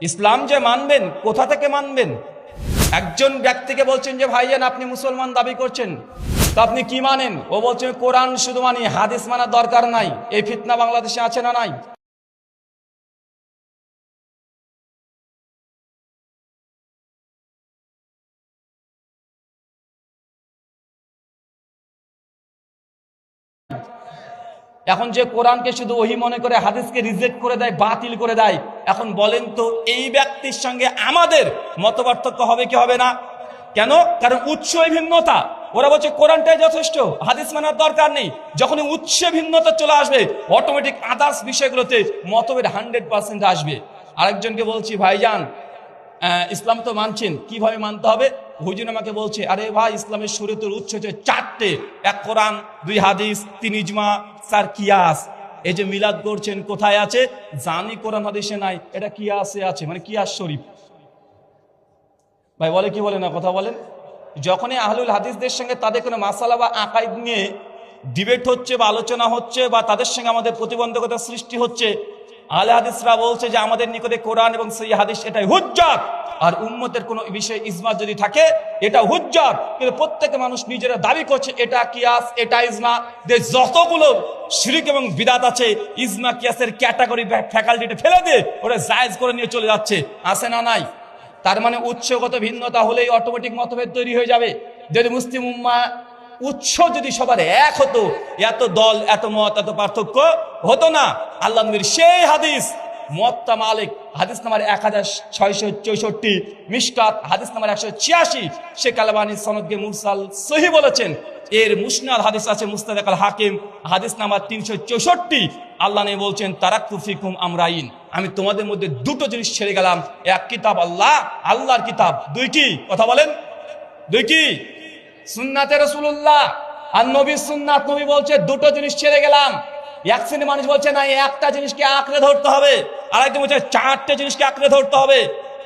ইসলাম যে মানবেন, কোথা থেকে মানবেন? একজন ব্যক্তিকে বলছেন যে, ভাইজান, আপনি মুসলমান দাবি করছেন। তা আপনি কি মানেন? ও বলছেন, কোরআন শুধু মানি, হাদিস মানার দরকার নাই। এই ফিতনা বাংলাদেশে আছে না নাই? এখন যে কোরআনকে শুধু ওহি মনে করে, হাদিসকে রিজেক্ট করে দেয়, বাতিল করে দেয়, এখন বলেন তো এই ব্যক্তির সঙ্গে আমাদের মতপার্থক্য হবে কি হবে না? কেন? কারণ উৎসই ভিন্নতা। ওরা বলছে, কোরআনটাই যথেষ্ট, হাদিস মানার দরকার নেই। যখন উৎস ভিন্নতা চলে আসবে অটোমেটিক আদার্স বিষয়গুলোতে মতভেদ হান্ড্রেড পার্সেন্ট আসবে। আরেকজনকে বলছি, ভাইজান ইসলাম তো মানছেন, কীভাবে মানতে হবে? হুজুর আমাকে বলছে, আরে ভাই, ইসলামের শরীয়তের উৎস হচ্ছে চারটে। এক কোরআন, দুই হাদিস, তিন ইজমা, চার কিয়াস। এই যে মিলাদ করছেন, কোথায় আছে? জানি কোরআন হাদিসে নাই। এটা কিয়াসে আছে মানে কিয়াস শরীফ। ভাই, বলে কি বলে না, কথা বলেন। যখনই আহলুল হাদিসদের সঙ্গে তাদের কোনো মাসালা বা আকাইদ নিয়ে ডিবেট হচ্ছে বা আলোচনা হচ্ছে বা তাদের সঙ্গে আমাদের প্রতিবন্ধকতা সৃষ্টি হচ্ছে আহলে হাদিসরা বলছে যে আমাদের নিকটে কোরআন এবং সেই হাদিস এটাই হুজ্জাত। আর উম্মতের কোনো বিষয়ে ইজমা যদি থাকে এটা হুজ্জাত। কিন্তু প্রত্যেক মানুষ নিজেরা দাবি করছে, এটা কিয়াস, এটা ইজমা। যে যতগুলো শিরিক এবং বিদাত আছে, ইজমা কিয়াসের ক্যাটাগরি ফ্যাকাল্টিটা ফেলে দিয়ে ওরা জায়েজ করে নিয়ে চলে যাচ্ছে। আছে না নাই? তার মানে উৎসগত ভিন্নতা হলেই অটোমেটিক মতভেদ তৈরি হয়ে যাবে। যদি মুসলিম উম্মা উৎস যদি সবার এক হতো, এত দল, এত মত, এত পার্থক্য হতো না। আল্লাহ নবীর সেই হাদিস মত্তা মালিক, হাদিস নাম্বার এক হাজার ছয়শো চৌষট্টি মিসকাত হাদিস নাম্বার একশো ছিয়াশি, শেখ আলবানী সনদকে মুরসাল সহি বলেছেন। এর মুসনাদ হাদিস আছে মুস্তাদ আল হাকিম, হাদিস নাম্বার তিনশো চৌষট্টি। আল্লাহ নেই বলছেন তারাক্তু ফিকুম আমরাইন। আমি তোমাদের মধ্যে দুটো জিনিস ছেড়ে গেলাম, এক কিতাব আল্লাহ, আল্লাহর কিতাব। দুই কি? কথা বলেন। দুই কি? সুন্নাতে রসুল্লাহ আর নবীর সুন্নাত, নবী বলছে, দুটো জিনিস ছেড়ে গেলাম। এক শ্রেণি মানুষ বলছে, না একটা জিনিসকে আঁকড়ে ধরতে হবে। আর একজন বলছে, চারটে জিনিসকে আঁকড়ে ধরতে হবে।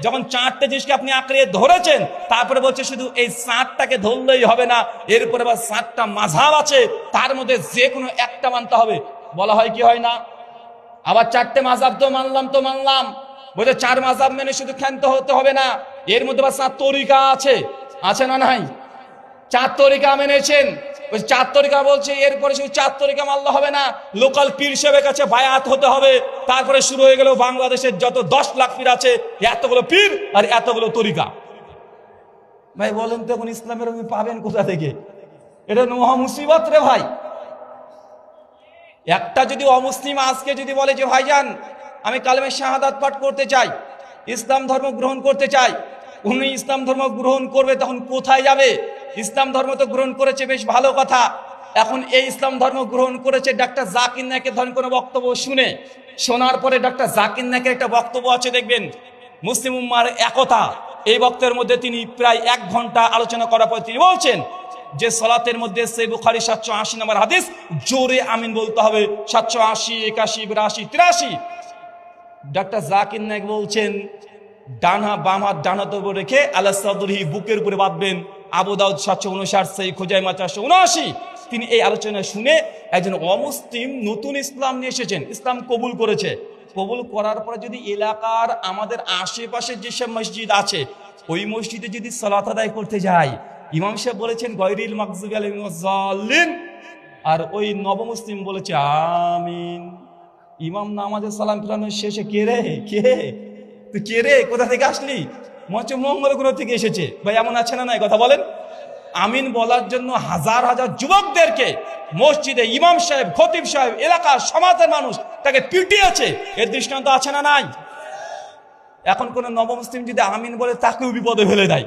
যখন চারটে জিনিসকে আপনি আঁকড়ে ধরেছেন, তারপরে বলছে, শুধু এই সাতটাকে ধরলেই হবে না এরপরে আবার সাতটা মাঝাব আছে, তার মধ্যে যে কোনো একটা মানতে হবে। বলা হয় কি হয় না? আবার চারটে মাঝাব তো মানলাম তো মানলাম। বলছে, চার মাঝাব মেনে শুধু ক্ষান্ত হতে হবে না, এর মধ্যে আবার সাত তরিকা আছে। আছে না নাই? চার তরিকা মেনেছেন। ওই চার তরিকা বলছে, এরপরে শুধু চার তরিকা মানলে হবে না, লোকাল পীর সাহেবের কাছে বায়াত হতে হবে। তারপরে শুরু হয়ে গেল বাংলাদেশের যত দশ লাখ পীর আছে এতগুলো পীর আর এতগুলো তরিকা। ভাই, বলেন তো এখন ইসলামের আপনি পাবেন কোথা থেকে? এটা মহা মুসিবত রে ভাই। একটা যদি অমুসলিম আজকে যদি বলে যে ভাইজান আমি কালেমে শাহাদাত পাঠ করতে চাই, ইসলাম ধর্ম গ্রহণ করতে চাই, উনি ইসলাম ধর্ম গ্রহণ করবে তখন কোথায় যাবে? ইসলাম ধর্ম তো গ্রহণ করেছে, বেশ ভালো কথা। এখন এই ইসলাম ধর্ম গ্রহণ করেছে, ডাক্তার জাকির নায়কের ধরেন কোনো বক্তব্য শুনে। শোনার পরে ডাক্তার জাকির নায়কের একটা বক্তব্য আছে, দেখবেন, মুসলিম উম্মার একতা। এই বক্তব্যের মধ্যে তিনি প্রায় এক ঘণ্টা আলোচনা করার পর তিনি বলছেন যে, সলাতের মধ্যে সেই বুখারি সাতশো আশি নম্বর হাদিস, জোরে আমিন বলতে হবে, সাতশো আশি, একাশি, বিরাশি, তিরাশি। ডাক্তার জাকির নায়ক বলছেন, ডানা বাম ডান হাতের রেখে আল্লাহ সাদুরহি বুকের উপরে বাঁধবেন। আবু দাউদ সাতশো উনষাট সেই খোজাইমা চারশো উনআশি। তিনি এই আলোচনা শুনে একজন অমুসলিম নতুন ইসলাম নিয়ে এসেছেন, ইসলাম কবুল করেছে। কবুল করার পরে যদি এলাকার আমাদের আশেপাশে যেসব মসজিদ আছে, ওই মসজিদে যদি সালাত আদায় করতে যায় ইমাম সাহেব বলেছেন গৈরিল মাকজুব আলিম আর ওই নবমুসলিম বলেছে, আমিন। ইমাম নামাজের সালাম ফিরানোর শেষে কে রে? কে? তুই কে রে? কোথা থেকে আসলি? মঞ্চ মঙ্গলগ্রহ থেকে এসেছে। ভাই, এমন আছে না নাই? কথা বলেন। আমিন বলার জন্য হাজার হাজার যুবকদেরকে মসজিদে ইমাম সাহেব, খতিব সাহেব, এলাকার সমাজের মানুষ তাকে পিটিয়েছে। এর দৃষ্টান্ত আছে না নাই? এখন কোন নবমুসলিম যদি আমিন বলে, তাকেও বিপদে ফেলে দেয়।